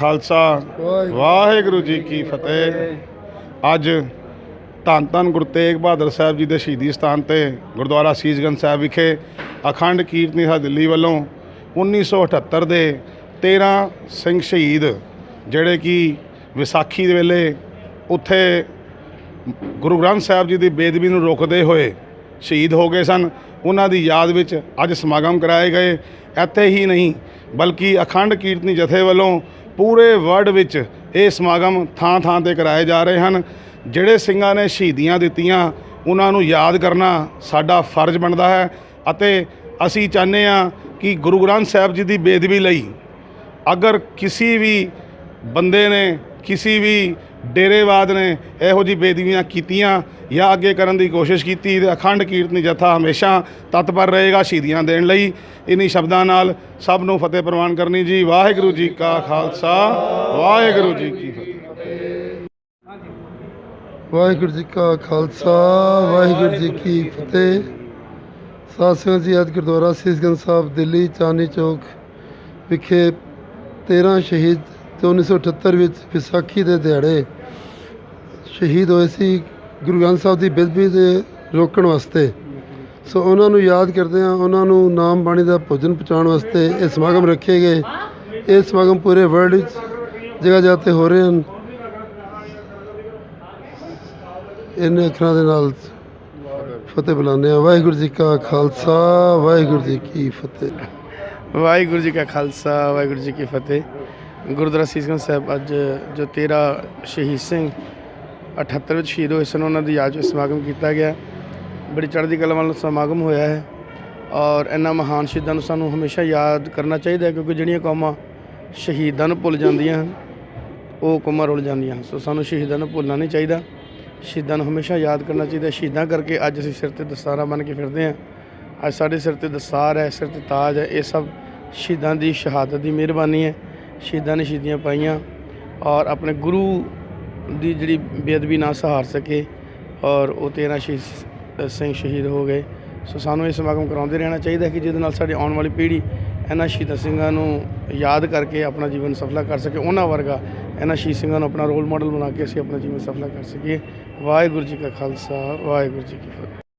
ਖਾਲਸਾ। ਵਾਹਿਗੁਰੂ ਜੀ ਕੀ ਫਤਿਹ। ਅੱਜ ਧੰਨ ਧੰਨ ਗੁਰੂ ਤੇਗ ਬਹਾਦਰ ਸਾਹਿਬ ਜੀ ਦੇ ਸ਼ਹੀਦੀ ਸਥਾਨ ਤੇ ਗੁਰਦੁਆਰਾ ਸੀਸਗੰਜ ਸਾਹਿਬ ਵਿਖੇ ਅਖੰਡ ਕੀਰਤਨੀ ਸਭਾ ਦਿੱਲੀ ਵੱਲੋਂ 1978 ਦੇ 13 ਸਿੰਘ ਸ਼ਹੀਦ ਜਿਹੜੇ ਕਿ ਵਿਸਾਖੀ ਦੇ ਵੇਲੇ ਉੱਥੇ ਗੁਰੂ ਗ੍ਰੰਥ ਸਾਹਿਬ ਜੀ ਦੀ ਬੇਦਬੀ ਨੂੰ ਰੋਕਦੇ ਹੋਏ ਸ਼ਹੀਦ ਹੋ ਗਏ ਸਨ। ਉਹਨਾਂ ਦੀ ਯਾਦ ਵਿੱਚ ਅੱਜ ਸਮਾਗਮ ਕਰਾਏ ਗਏ। ਇੱਥੇ ਹੀ ਨਹੀਂ ਬਲਕਿ ਅਖੰਡ ਕੀਰਤਨੀ ਜਥੇ ਵੱਲੋਂ ਪੂਰੇ ਵਰਲਡ ਵਿੱਚ ਇਹ ਸਮਾਗਮ ਥਾਂ ਥਾਂ ਤੇ ਕਰਾਏ ਜਾ ਰਹੇ ਹਨ। ਜਿਹੜੇ ਸਿੰਘਾਂ ਨੇ ਸ਼ਹੀਦੀਆਂ ਦਿੱਤੀਆਂ, ਉਹਨਾਂ ਨੂੰ ਯਾਦ ਕਰਨਾ ਸਾਡਾ ਫਰਜ਼ ਬਣਦਾ ਹੈ ਅਤੇ ਅਸੀਂ ਚਾਹੁੰਦੇ ਹਾਂ ਕਿ ਗੁਰੂ ਗ੍ਰੰਥ ਸਾਹਿਬ ਜੀ ਦੀ ਬੇਦਬੀ ਲਈ ਅਗਰ ਕਿਸੇ ਵੀ ਬੰਦੇ ਨੇ, ਕਿਸੇ ਵੀ ਡੇਰੇਵਾਦ ਨੇ ਇਹੋ ਜਿਹੀ ਬੇਦਵੀਆਂ ਕੀਤੀਆਂ ਜਾਂ ਅੱਗੇ ਕਰਨ ਦੀ ਕੋਸ਼ਿਸ਼ ਕੀਤੀ, ਤੇ ਅਖੰਡ ਕੀਰਤਨੀ ਜਥਾ ਹਮੇਸ਼ਾ ਤਤਪਰ ਰਹੇਗਾ ਸ਼ਹੀਦੀਆਂ ਦੇਣ ਲਈ। ਇन्हीं ਸ਼ਬਦਾਂ ਨਾਲ ਸਭ ਨੂੰ ਫਤਿਹ ਪ੍ਰਵਾਨ ਕਰਨੀ ਜੀ। ਵਾਹਿਗੁਰੂ ਜੀ ਕਾ ਖਾਲਸਾ, ਵਾਹਿਗੁਰੂ ਜੀ ਕੀ ਫਤਿਹ। ਵਾਹਿਗੁਰੂ ਜੀ ਕਾ ਖਾਲਸਾ, ਵਾਹਿਗੁਰੂ ਜੀ ਕੀ ਫਤਿਹ। ਸਾਧ ਸੰਗਤ ਜੀ, ਅੱਜ ਗੁਰਦੁਆਰਾ ਸੀਸਗੰਜ ਸਾਹਿਬ, ਦਿੱਲੀ, ਚਾਂਦਨੀ ਚੌਕ ਵਿਖੇ 13 ਸ਼ਹੀਦ ਤੇ 1978 ਵਿੱਚ ਵਿਸਾਖੀ ਦੇ ਦਿਹਾੜੇ ਸ਼ਹੀਦ ਹੋਏ ਸੀ ਗੁਰੂ ਗ੍ਰੰਥ ਸਾਹਿਬ ਦੀ ਬੇਦਬੀ ਦੇ ਰੋਕਣ ਵਾਸਤੇ। ਸੋ ਉਹਨਾਂ ਨੂੰ ਯਾਦ ਕਰਦੇ ਹਾਂ, ਉਹਨਾਂ ਨੂੰ ਨਾਮ ਬਾਣੀ ਦਾ ਭੋਜਨ ਪਹੁੰਚਾਉਣ ਵਾਸਤੇ ਇਹ ਸਮਾਗਮ ਰੱਖੇ ਗਏ। ਇਹ ਸਮਾਗਮ ਪੂਰੇ ਵਰਲਡ ਵਿੱਚ ਜਗ੍ਹਾ ਜਗ੍ਹਾ ਤੇ ਹੋ ਰਹੇ ਹਨ। ਇਹਨਾਂ ਅੱਖਰਾਂ ਦੇ ਨਾਲ ਫਤਿਹ ਬੁਲਾਉਂਦੇ ਆ ਵਾਹਿਗੁਰੂ ਜੀ ਕਾ ਖਾਲਸਾ, ਵਾਹਿਗੁਰੂ ਜੀ ਕੀ ਫਤਿਹ। ਵਾਹਿਗੁਰੂ ਜੀ ਕਾ ਖਾਲਸਾ, ਵਾਹਿਗੁਰੂ ਜੀ ਕੀ ਫਤਿਹ। ਗੁਰਦੁਆਰਾ ਸੀਸਗੰਜ ਸਾਹਿਬ ਅੱਜ ਜੋ 13 ਸ਼ਹੀਦ ਸਿੰਘ 78 ਵਿੱਚ ਸ਼ਹੀਦ ਹੋਏ ਸਨ, ਉਹਨਾਂ ਦੀ ਯਾਦ ਵਿੱਚ ਸਮਾਗਮ ਕੀਤਾ ਗਿਆ। ਬੜੀ ਚੜ੍ਹਦੀ ਕਲਾ ਵਾਲਾ ਸਮਾਗਮ ਹੋਇਆ ਹੈ ਔਰ ਇਹਨਾਂ ਮਹਾਨ ਸ਼ਹੀਦਾਂ ਨੂੰ ਸਾਨੂੰ ਹਮੇਸ਼ਾ ਯਾਦ ਕਰਨਾ ਚਾਹੀਦਾ ਹੈ ਕਿਉਂਕਿ ਜਿਹੜੀਆਂ ਕੌਮਾਂ ਸ਼ਹੀਦਾਂ ਨੂੰ ਭੁੱਲ ਜਾਂਦੀਆਂ ਹਨ, ਉਹ ਕੌਮਾਂ ਰੁੱਲ ਜਾਂਦੀਆਂ ਸੋ ਸਾਨੂੰ ਸ਼ਹੀਦਾਂ ਨੂੰ ਭੁੱਲਣਾ ਨਹੀਂ ਚਾਹੀਦਾ। ਸ਼ਹੀਦਾਂ ਨੂੰ ਹਮੇਸ਼ਾ ਯਾਦ ਕਰਨਾ ਚਾਹੀਦਾ ਸ਼ਹੀਦਾਂ ਕਰਕੇ ਅੱਜ ਅਸੀਂ ਸਿਰ ਤੇ ਦਸਤਾਰਾਂ ਬੰਨ੍ਹ ਕੇ ਫਿਰਦੇ ਹਾਂ। ਅੱਜ ਸਾਡੇ ਸਿਰ ਤੇ ਦਸਤਾਰ ਹੈ, ਸਿਰ ਤੇ ਤਾਜ ਹੈ। ਇਹ ਸਭ ਸ਼ਹੀਦਾਂ ਦੀ ਸ਼ਹਾਦਤ ਦੀ ਮਿਹਰਬਾਨੀ ਹੈ। ਸ਼ਹੀਦਾਂ ਨੇ ਸ਼ਹੀਦੀਆਂ ਪਾਈਆਂ ਔਰ ਆਪਣੇ ਗੁਰੂ ਦੀ ਜਿਹੜੀ ਬੇਅਦਬੀ ਨਾ ਸਹਾਰ ਸਕੇ ਔਰ ਉਹ 13 ਸ਼ਹੀਦ ਸਿੰਘ ਸ਼ਹੀਦ ਹੋ ਗਏ। ਸੋ ਸਾਨੂੰ ਇਹ ਸਮਾਗਮ ਕਰਾਉਂਦੇ ਰਹਿਣਾ ਚਾਹੀਦਾ ਕਿ ਜਿਹਦੇ ਨਾਲ ਸਾਡੀ ਆਉਣ ਵਾਲੀ ਪੀੜ੍ਹੀ ਇਹਨਾਂ ਸ਼ਹੀਦਾਂ ਸਿੰਘਾਂ ਨੂੰ ਯਾਦ ਕਰਕੇ ਆਪਣਾ ਜੀਵਨ ਸਫਲਾ ਕਰ ਸਕੇ, ਉਹਨਾਂ ਵਰਗਾ ਇਹਨਾਂ ਸ਼ਹੀਦ ਸਿੰਘਾਂ ਨੂੰ ਆਪਣਾ ਰੋਲ ਮਾਡਲ ਬਣਾ ਕੇ ਅਸੀਂ ਆਪਣਾ ਜੀਵਨ ਸਫਲਾ ਕਰ ਸਕੀਏ। ਵਾਹਿਗੁਰੂ ਜੀ ਕਾ ਖਾਲਸਾ, ਵਾਹਿਗੁਰੂ ਜੀ ਕੀ ਫਤਿਹ।